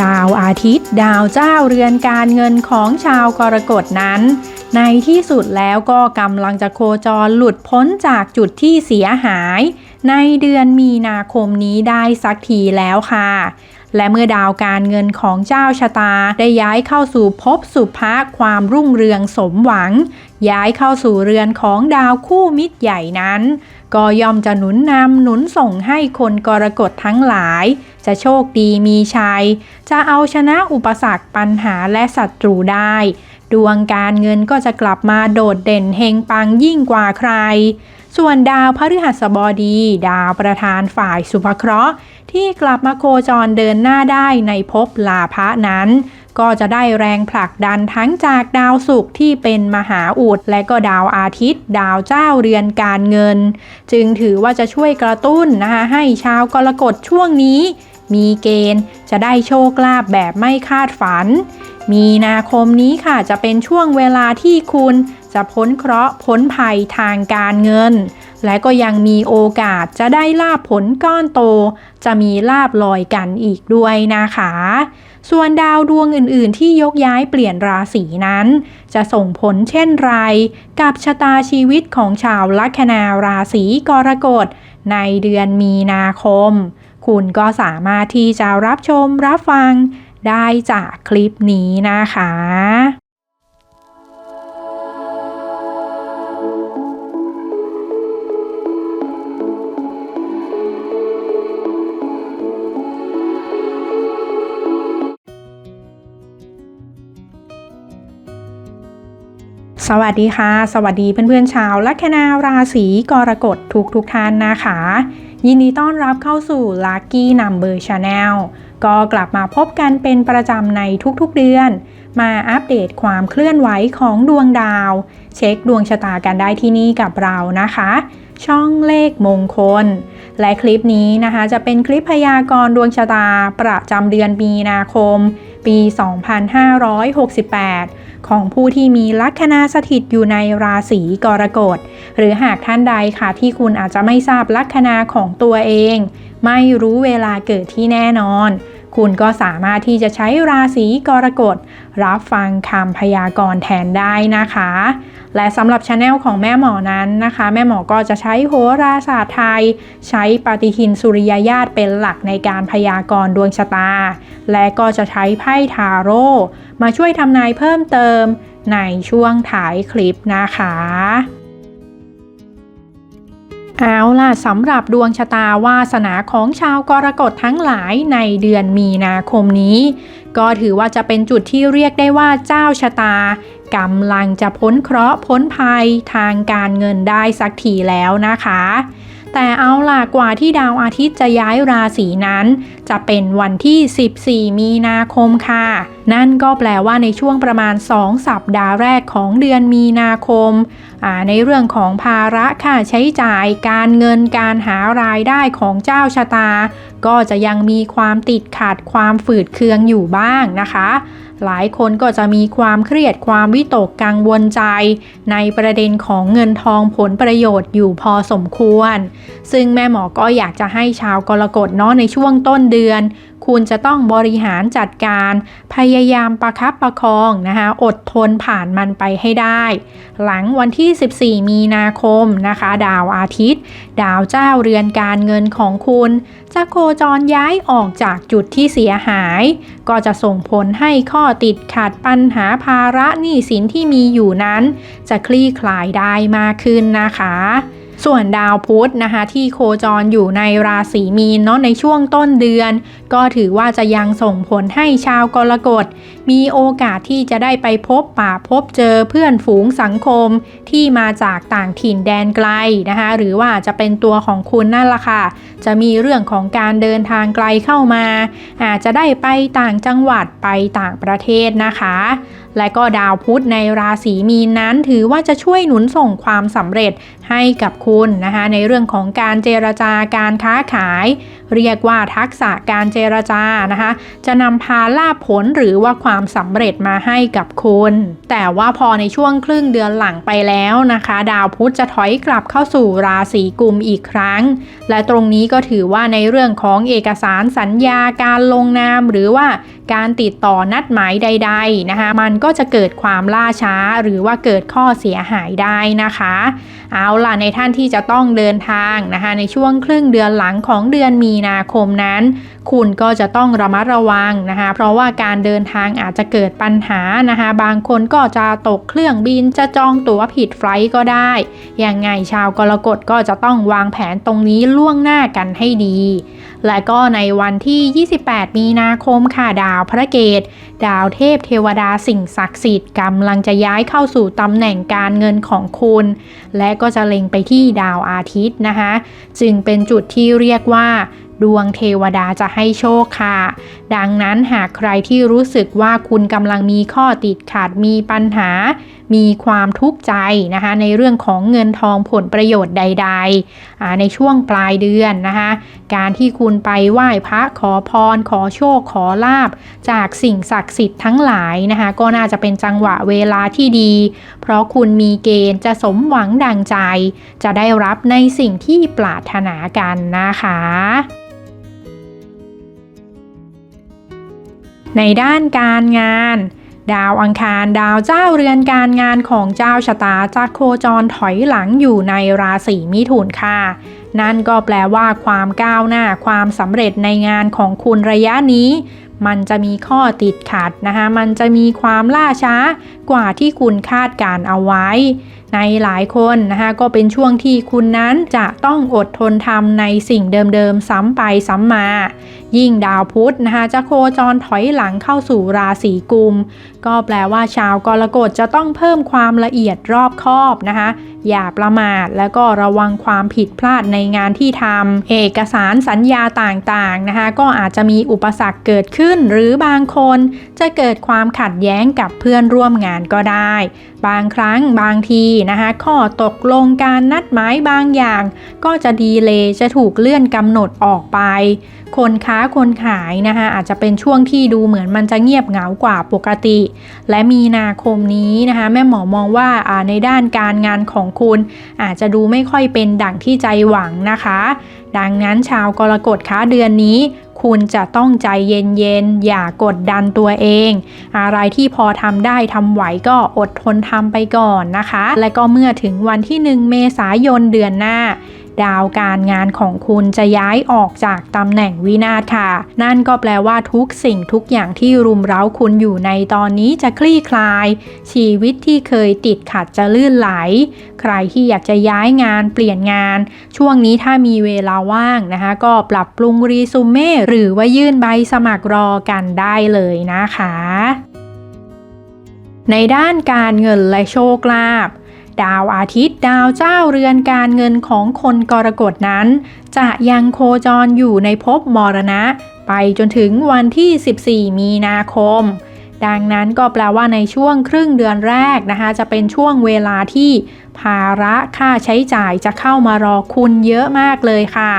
ดาวอาทิตย์ ดาวเจ้าเรือนการเงินของชาวกรกฎนั้น ในที่สุดแล้วก็กำลังจะโคจรหลุดพ้นจากจุดที่เสียหาย ในเดือนมีนาคมนี้ได้สักทีแล้วค่ะ และเมื่อดาวการเงินของเจ้าชะตาได้ย้ายเข้าสู่ภพสุภาความรุ่งเรืองสมหวัง ย้ายเข้าสู่เรือนของดาวคู่มิตรใหญ่นั้น ก็ย่อมจะหนุนนำหนุนส่งให้คนกรกฎทั้งหลาย จะโชคดีมีชัย จะเอาชนะอุปสรรคปัญหาและศัตรูได้ ดวงการเงินก็จะกลับมาโดดเด่นเฮงปังยิ่งกว่าใคร ส่วนดาวพฤหัสบดี ดาวประธานฝ่ายสุภเคราะห์ ที่กลับมาโคจรเดินหน้าได้ในภพลาภะนั้น ก็จะได้แรงผลักดันทั้งจากดาวศุกร์ที่เป็นมหาอุด และก็ดาวอาทิตย์ ดาวเจ้าเรือนการเงิน จึงถือว่าจะช่วยกระตุ้นนะคะให้ชาวกรกฎช่วงนี้ มีเกณฑ์จะได้โชคลาภแบบไม่คาดฝัน มีนาคมนี้ค่ะจะเป็นช่วงเวลาที่คุณจะพ้นเคราะห์พ้นภัยทางการเงิน และก็ยังมีโอกาสจะได้ลาบผลก้อนโต จะมีลาบลอยกันอีกด้วยนะคะ ส่วนดาวดวงอื่นๆ ที่ยกย้ายเปลี่ยนราศีนั้น จะส่งผลเช่นไร กับชะตาชีวิตของชาวลัคนาราศีกรกฎในเดือนมีนาคม คุณก็สามารถที่จะรับชมรับฟังได้จากคลิปนี้นะคะ สวัสดีค่ะ สวัสดีเพื่อนๆชาวลัคนาราศีกรกฎทุกทุกท่านนะคะ ยินดีต้อนรับเข้าสู่ Lucky Number Channel ก็กลับมาพบกันเป็นประจำในทุกๆเดือน มาอัปเดตความเคลื่อนไหวของดวงดาว เช็คดวงชะตากันได้ที่นี่กับเรานะคะ ช่องเลขมงคล และคลิปนี้นะคะ จะเป็นคลิปพยากรณ์ดวงชะตาประจำเดือนมีนาคม ปี 2568 ของผู้ที่มีลัคนาสถิตอยู่ในราศีกรกฎ หรือหากท่านใดค่ะที่คุณอาจจะไม่ทราบลัคนาของตัวเอง ไม่รู้เวลาเกิดที่แน่นอน คุณก็สามารถที่จะใช้ราศีกรกฎ รับฟังคำพยากรณ์แทนได้นะคะ และสำหรับช anel ของแม่หมอนั้นนะคะ แม่หมอก็จะใช้โหราศาสตร์ไทย ใช้ปฏิทินสุริยญาตเป็นหลักในการพยากรณ์ดวงชะตา และก็จะใช้ไพ่ทาโร่มาช่วยทำนายเพิ่มเติมในช่วงถ่ายคลิปนะคะ เอาล่ะสำหรับดวงชะตาวาสนาของชาวกรกฎทั้งหลายในเดือนมีนาคมนี้ ก็ถือว่าจะเป็นจุดที่เรียกได้ว่าเจ้าชะตากำลังจะพ้นเคราะห์พ้นภัยทางการเงินได้สักทีแล้วนะคะ แต่เอาล่ะกว่าที่ดาวอาทิตย์จะย้ายราศีนั้น จะเป็นวันที่ 14 มีนาคมค่ะ นั่นก็แปลว่าในช่วงประมาณ 2 สัปดาห์แรกของเดือนมีนาคม ในเรื่องของภาระค่าใช้จ่าย การเงินการหารายได้ของเจ้าชะตา ก็จะยังมีความติดขัดความฝืดเคืองอยู่บ้างนะคะ หลายคนก็จะมีความเครียดความวิตกกังวลใจ ในประเด็นของเงินทองผลประโยชน์อยู่พอสมควร ซึ่งแม่หมอก็อยากจะให้ชาวกรกฎเนาะในช่วงต้นเดือนคุณจะต้องบริหารจัดการ พยายามประคับประคองนะคะอดทนผ่านมันไปให้ได้ หลังวันที่ 14 มีนาคมนะคะ ดาวอาทิตย์ ดาวเจ้าเรือนการเงินของคุณ จะโคจรย้ายออกจากจุดที่เสียหาย ก็จะส่งผลให้ข้อติดขัดปัญหาภาระหนี้สินที่มีอยู่นั้น จะคลี่คลายได้มากขึ้นนะคะ ส่วนดาวพุธนะคะ ที่โคจรอยู่ในราศีมีนเนาะในช่วงต้นเดือน ก็ถือว่าจะยังส่งผลให้ชาวกรกฎ มีโอกาสที่จะได้ไปพบป่าพบเจอเพื่อนฝูงสังคมที่มาจากต่างถิ่นแดนไกลนะคะ หรือว่าจะเป็นตัวของคุณนั่นละค่ะ จะมีเรื่องของการเดินทางไกลเข้ามา อาจจะได้ไปต่างจังหวัดไปต่างประเทศนะคะ และก็ดาวพุธในราศีมีนนั้นถือว่าจะช่วยหนุนส่งความสำเร็จให้กับคุณนะคะในเรื่องของการเจรจาการค้าขาย เรียกว่าทักษะการเจรจานะคะจะนำพาลาภผลหรือว่าความสำเร็จมาให้กับคุณ แต่ว่าพอในช่วงครึ่งเดือนหลังไปแล้วนะคะ ดาวพุธจะถอยกลับเข้าสู่ราศีกุมอีกครั้ง และตรงนี้ก็ถือว่าในเรื่องของเอกสารสัญญาการลงนามหรือว่าการติดต่อนัดหมายใด ๆนะคะ มันก็จะเกิดความล่าช้าหรือว่าเกิดข้อเสียหายได้นะคะ เอาล่ะในท่านที่จะต้องเดินทางนะคะในช่วงครึ่งเดือนหลังของเดือนมีนาคมนั้น คุณก็จะต้องระมัดระวังนะคะเพราะว่าการเดินทางอาจจะเกิดปัญหานะคะบางคนก็จะตกเครื่องบินจะจองตั๋วผิดไฟล์ก็ได้ยังไงชาวกรกฎก็จะต้องวางแผนตรงนี้ล่วงหน้ากันให้ดี และก็ในวันที่ 28 มีนาคมค่ะดาวพระเกต ดาวเทพเทวดาสิ่งศักดิ์สิทธิ์กำลังจะย้ายเข้าสู่ตำแหน่งการเงินของคุณ และก็จะเล็งไปที่ดาวอาทิตย์นะคะ จึงเป็นจุดที่เรียกว่า ดวงเทวดาจะให้โชคค่ะ ดังนั้นหากใครที่รู้สึกว่าคุณกำลังมีข้อติดขัดมีปัญหา มีความทุกข์ใจนะคะในเรื่องของเงินทองผลประโยชน์ใดๆ ในช่วงปลายเดือนนะคะการที่คุณไปไหว้พระขอพร ขอโชคขอลาบ จากสิ่งศักดิ์สิทธิ์ทั้งหลายนะคะก็น่าจะเป็นจังหวะเวลาที่ดี เพราะคุณมีเกณฑ์จะสมหวังดังใจ จะได้รับในสิ่งที่ปรารถนากันนะคะในด้านการงาน ดาวอังคารดาวเจ้าเรือนการงานของเจ้าชะตาจะโคจรถอยหลังอยู่ในราศีมิถุนค่ะ นั่นก็แปลว่าความก้าวหน้าความสำเร็จในงานของคุณระยะนี้ มันจะมีข้อติดขัดนะคะ มันจะมีความล่าช้ากว่าที่คุณคาดการเอาไว้ในหลายคนนะคะก็เป็นช่วงที่คุณนั้นจะต้องอดทนทำในสิ่งเดิมๆ ซ้ำไปซ้ำมา ยิ่งดาวพุธนะคะจะโคจรถอยหลังเข้าสู่ราศีกุม ก็แปลว่าชาวกรกฎจะต้องเพิ่มความละเอียดรอบคอบนะคะอย่าประมาทแล้วก็ระวังความผิดพลาดในงานที่ทำเอกสารสัญญาต่างๆนะคะก็อาจจะมีอุปสรรคเกิดขึ้น หรือบางคนจะเกิดความขัดแย้งกับเพื่อนร่วมงานก็ได้บางครั้งบางทีนะคะข้อตกลงการนัดหมายบางอย่าง ก็จะดีเลย์จะถูกเลื่อนกำหนดออกไป คนค้าคนขายนะคะอาจจะเป็นช่วงที่ดูเหมือนมันจะเงียบเหงากว่าปกติ และมีนาคมนี้นะคะแม่หมอมองว่าในด้านการงานของคุณ อาจจะดูไม่ค่อยเป็นดั่งที่ใจหวังนะคะ ดังนั้นชาวกรกฎคะเดือนนี้ คุณจะต้องใจเย็นๆ อย่ากดดันตัวเอง อะไรที่พอทำได้ทำไหวก็อดทนทำไปก่อนนะคะ และก็เมื่อถึงวันที่ 1 เมษายนเดือนหน้า ดาวการงานของคุณจะย้ายออกจากตำแหน่งวินาศค่ะ นั่นก็แปลว่าทุกสิ่งทุกอย่างที่รุมเร้าคุณอยู่ในตอนนี้จะคลี่คลาย ชีวิตที่เคยติดขัดจะลื่นไหล ใครที่อยากจะย้ายงานเปลี่ยนงาน ช่วงนี้ถ้ามีเวลาว่างนะคะ ก็ปรับปรุงรีซูเม่หรือว่ายื่นใบสมัครรอกันได้เลยนะคะในด้านการเงินและโชคลาภ ดาวอาทิตย์ดาวเจ้าเรือนการเงินของคนกรกฎนั้น จะยังโคจรอยู่ในภพมรณะ ไปจนถึงวันที่ 14 มีนาคม ดังนั้นก็แปลว่าในช่วงครึ่งเดือนแรกนะคะ จะเป็นช่วงเวลาที่ภาระค่าใช้จ่ายจะเข้ามารอคุณเยอะมากเลยค่ะ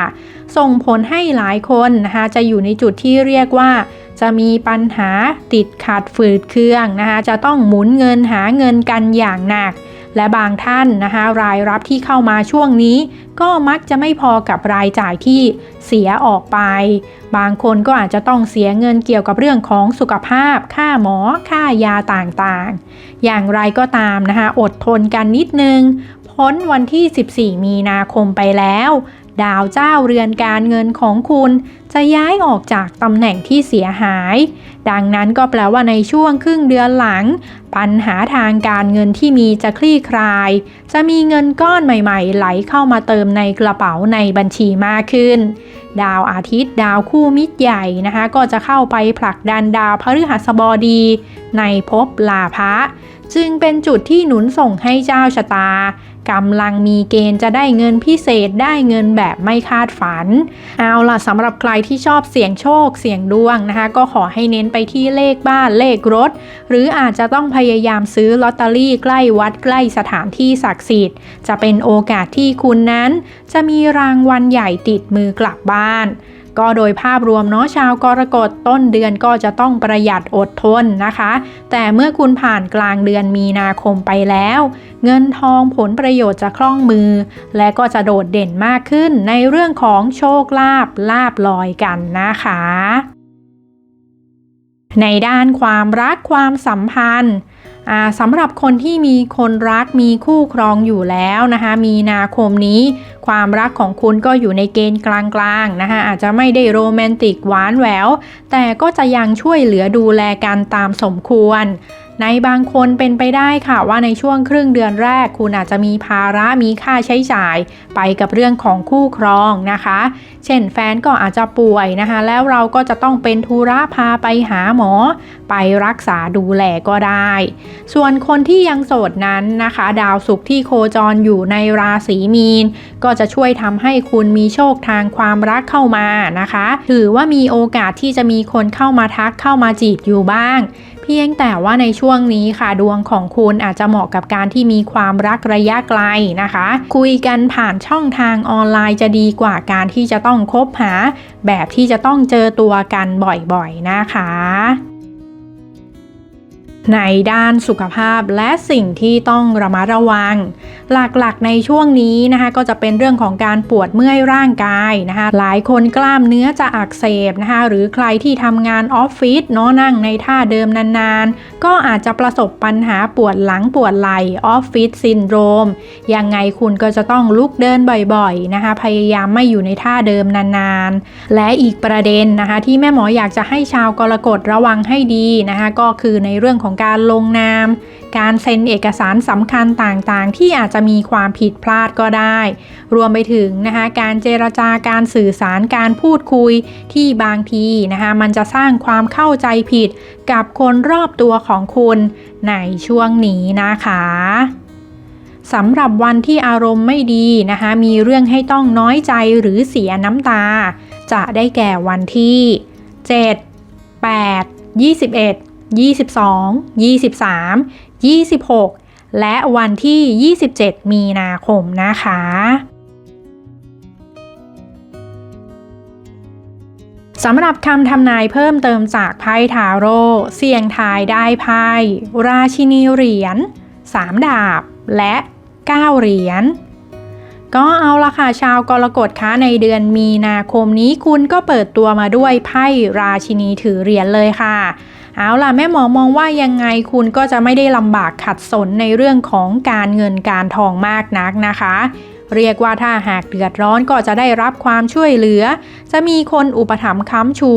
ส่งผลให้หลายคนนะคะจะอยู่ในจุดที่เรียกว่าจะมีปัญหาติดขัดฝืดเคืองนะคะ จะต้องหมุนเงินหาเงินกันอย่างหนัก และบางท่านนะคะรายรับที่เข้ามาช่วงนี้ ก็มักจะไม่พอกับรายจ่ายที่เสียออกไป บางคนก็อาจจะต้องเสียเงินเกี่ยวกับเรื่องของสุขภาพ ค่าหมอ ค่ายาต่างๆ อย่างไรก็ตามนะคะอดทนกันนิดนึง พ้นวันที่ 14 มีนาคมไปแล้ว ดาวเจ้าเรือนการเงินของคุณ จะย้ายออกจากตำแหน่งที่เสียหาย ดังนั้นก็แปลว่าในช่วงครึ่งเดือนหลัง ปัญหาทางการเงินที่มีจะคลี่คลาย จะมีเงินก้อนใหม่ๆ ไหลเข้ามาเติมในกระเป๋าในบัญชีมากขึ้น ดาวอาทิตย์ดาวคู่มิตรใหญ่นะคะ ก็จะเข้าไปผลักดันดาวพฤหัสบดี ในภพลาภะจึงเป็นจุดที่หนุนส่งให้เจ้าชะตา กำลังมีเกณฑ์จะได้เงินพิเศษได้เงินแบบไม่คาดฝัน เอาล่ะสำหรับใครที่ชอบเสี่ยงโชค เสี่ยงดวงนะคะ ก็ขอให้เน้นไปที่เลขบ้านเลขรถ หรืออาจจะต้องพยายามซื้อลอตเตอรี่ใกล้วัดใกล้สถานที่ศักดิ์สิทธิ์ จะเป็นโอกาสที่คุณนั้น จะมีรางวัลใหญ่ติดมือกลับบ้าน ก็โดยภาพรวมเนาะชาวกรกฎต้นเดือนก็จะต้องประหยัดอดทนนะคะ แต่เมื่อคุณผ่านกลางเดือนมีนาคมไปแล้ว เงินทองผลประโยชน์จะคล่องมือ และก็จะโดดเด่นมากขึ้นในเรื่องของโชคลาภลาบลอยกันนะคะในด้านความรักความสัมพันธ์สำหรับคนที่มีคนรักมีคู่ครองอยู่แล้วนะคะ มีนาคมนี้ ความรักของคุณก็อยู่ในเกณฑ์กลางๆนะคะอาจจะไม่ได้โรแมนติกหวานแหวว แต่ก็จะยังช่วยเหลือดูแลกันตามสมควร ในบางคนเป็นไปได้ค่ะว่าในช่วงครึ่งเดือนแรก คุณอาจจะมีภาระมีค่าใช้จ่าย ไปกับเรื่องของคู่ครองนะคะ เช่นแฟนก็อาจจะป่วยนะคะ แล้วเราก็จะต้องเป็นธุระพาไปหาหมอ ไปรักษาดูแลก็ได้ ส่วนคนที่ยังโสดนั้นนะคะ ดาวศุกร์ที่โคจรอยู่ในราศีมีน ก็จะช่วยทำให้คุณมีโชคทางความรักเข้ามานะคะ ถือว่ามีโอกาสที่จะมีคนเข้ามาทักเข้ามาจีบอยู่บ้าง พียงแต่ว่าในช่วงนี้ค่ะดวงของคุณอาจจะเหมาะกับการที่มีความรักระยะไกลนะคะ คุยกันผ่านช่องทางออนไลน์จะดีกว่าการที่จะต้องคบหา แบบที่จะต้องเจอตัวกันบ่อยๆนะคะ ในด้านสุขภาพและสิ่งที่ต้องระมัดระวัง หลักๆในช่วงนี้นะคะก็จะเป็นเรื่องของการปวดเมื่อยร่างกายนะคะหลายคนกล้ามเนื้อจะอักเสบนะคะหรือใครที่ทำงานออฟฟิศเนาะนั่งในท่าเดิมนานๆ ก็อาจจะประสบปัญหาปวดหลังปวดไหล่ออฟฟิศซินโดรมยังไงคุณก็จะต้องลุกเดินบ่อยๆนะคะพยายามไม่อยู่ในท่าเดิมนานๆ และอีกประเด็นนะคะที่แม่หมออยากจะให้ชาวกรกฎระวังให้ดีนะคะก็คือในเรื่องของการลงนาม การเซ็นเอกสารสำคัญต่างๆ ที่อาจจะมีความผิดพลาดก็ได้ รวมไปถึงนะคะการเจรจาการสื่อสารการพูดคุยที่บางทีนะคะมันจะสร้างความเข้าใจผิดกับคนรอบตัวของคุณในช่วงนี้นะคะสำหรับวันที่อารมณ์ไม่ดีนะคะ มีเรื่องให้ต้องน้อยใจหรือเสียน้ำตา จะได้แก่วันที่ 7 8 21 22 23 26 และวันที่ 27 มีนาคมนะคะ สำหรับคำทำนายเพิ่มเติมจากไพ่ทาโร่เสี่ยงทายได้ไพ่ราชินีเหรียญ3 ดาบ และ 9 เหรียญก็เอาละค่ะชาวกรกฎคะในเดือนมีนาคมนี้คุณก็เปิดตัวมาด้วยไพ่ราชินีถือเหรียญเลยค่ะ เอาล่ะแม่หมอมองว่ายังไงคุณก็จะไม่ได้ลำบากขัดสนในเรื่องของการเงินการทองมากนักนะคะ เรียกว่าถ้าหากเดือดร้อนก็จะได้รับความช่วยเหลือ จะมีคนอุปถัมภ์ค้ำชู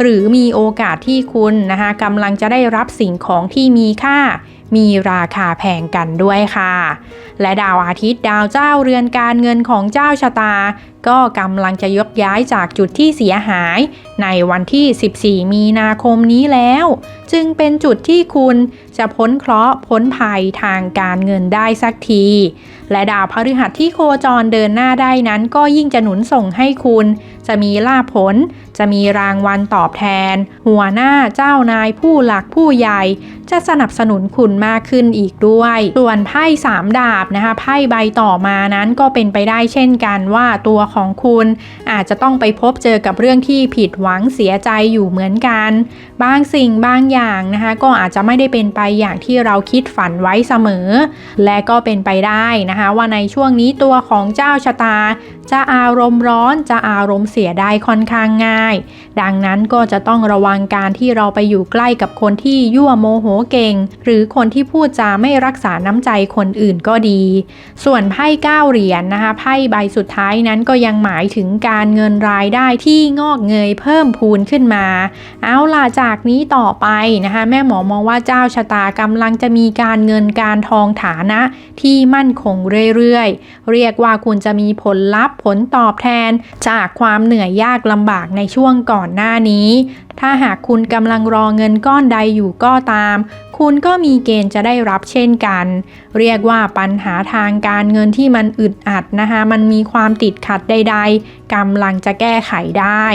หรือมีโอกาสที่คุณนะคะกำลังจะได้รับสิ่งของที่มีค่า มีราคาแพงกันด้วยค่ะ และดาวอาทิตย์ดาวเจ้าเรือนการเงินของเจ้าชะตา ก็กำลังจะยกย้ายจากจุดที่เสียหาย ในวันที่ 14 มีนาคมนี้แล้ว จึงเป็นจุดที่คุณจะพ้นเคราะห์พ้นภัยทางการเงินได้สักที และดาวพฤหัสที่โคจรเดินหน้าได้นั้นก็ยิ่งจะหนุนส่งให้คุณ จะมีลาภผล จะมีรางวัลตอบแทน หัวหน้าเจ้านายผู้หลักผู้ใหญ่ จะสนับสนุนคุณมากขึ้นอีกด้วย ส่วนไพ่สามดาบนะคะไพ่ใบต่อมานั้นก็เป็นไปได้เช่นกันว่าตัวของคุณ อาจจะต้องไปพบเจอกับเรื่องที่ผิดหวังเสียใจอยู่เหมือนกัน บางสิ่งบางอย่างนะคะก็อาจจะไม่ได้เป็นไปอย่างที่เราคิดฝันไว้เสมอ และก็เป็นไปได้นะคะว่าในช่วงนี้ตัวของเจ้าชะตาจะอารมณ์ร้อนจะอารมณ์เสียได้ค่อนข้างง่าย ดังนั้นก็จะต้องระวังการที่เราไปอยู่ใกล้กับคนที่ยั่วโมโหเก่ง หรือคนที่พูดจาไม่รักษาน้ำใจคนอื่นก็ดี ส่วนไพ่เก้าเหรียญนนะคะไพ่ใบสุดท้ายนั้นก็ยังหมายถึงการเงินรายได้ที่งอกเงยเพิ่มพูนขึ้นมา เอาล่ะจากนี้ต่อไปนะคะแม่หมอมองว่าเจ้าชะตากำลังจะมีการเงินการทองฐานะที่มั่นคงเรื่อยๆ เรียกว่าคุณจะมีผลลัพธ์ผลตอบแทนจากความเหนื่อยยากลำบากในช่วงก่อนหน้านี้ ถ้าหากคุณกำลังรอเงินก้อนใดอยู่ก็ตาม คุณก็มีเกณฑ์จะได้รับเช่นกัน เรียกว่าปัญหาทางการเงินที่มันอึดอัดนะคะ มันมีความติดขัดใด ๆกำลังจะแก้ไขได้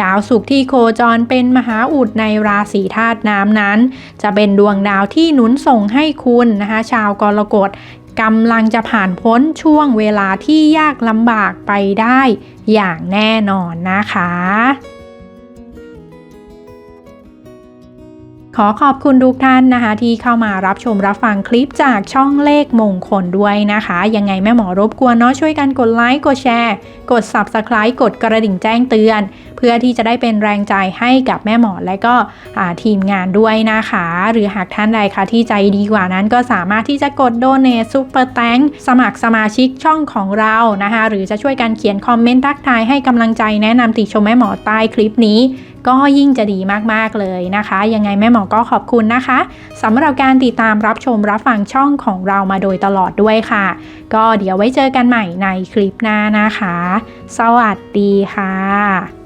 ดาวศุกร์ที่โคจรเป็นมหาอุดในราศีธาตุน้ำนั้น จะเป็นดวงดาวที่หนุนส่งให้คุณนะคะ ชาวกรกฎ กำลังจะผ่านพ้นช่วงเวลาที่ยากลำบากไปได้อย่างแน่นอนนะคะ ขอขอบคุณทุกท่านนะคะ ที่เข้ามารับชมรับฟังคลิปจากช่องเลขมงคลด้วยนะคะ ยังไงแม่หมอรบกวนเนาะช่วยกันกดไลค์กดแชร์ กด Subscribe กดกระดิ่งแจ้งเตือน เพื่อที่จะได้เป็นแรงใจให้กับแม่หมอและก็ทีมงานด้วยนะคะ หรือหากท่านใดคะที่ใจดีกว่านั้นก็สามารถที่จะกดโดเน t ซุปเปอร์แตงสมัครสมาชิกช่องของเรานะคะ หรือจะช่วยกันเขียนคอมเมนต์ทักทายให้กำลังใจแนะนำติชมแม่หมอใต้คลิปนี้ ก็ยิ่งจะดีมากๆเลยนะคะ ยังไงแม่หมอก็ขอบคุณนะคะสำหรับการติดตามรับชมรับฟังช่องของเรามาโดยตลอดด้วยค่ะ ก็เดี๋ยวไว้เจอกันใหม่ในคลิปหน้านะคะ สวัสดีค่ะ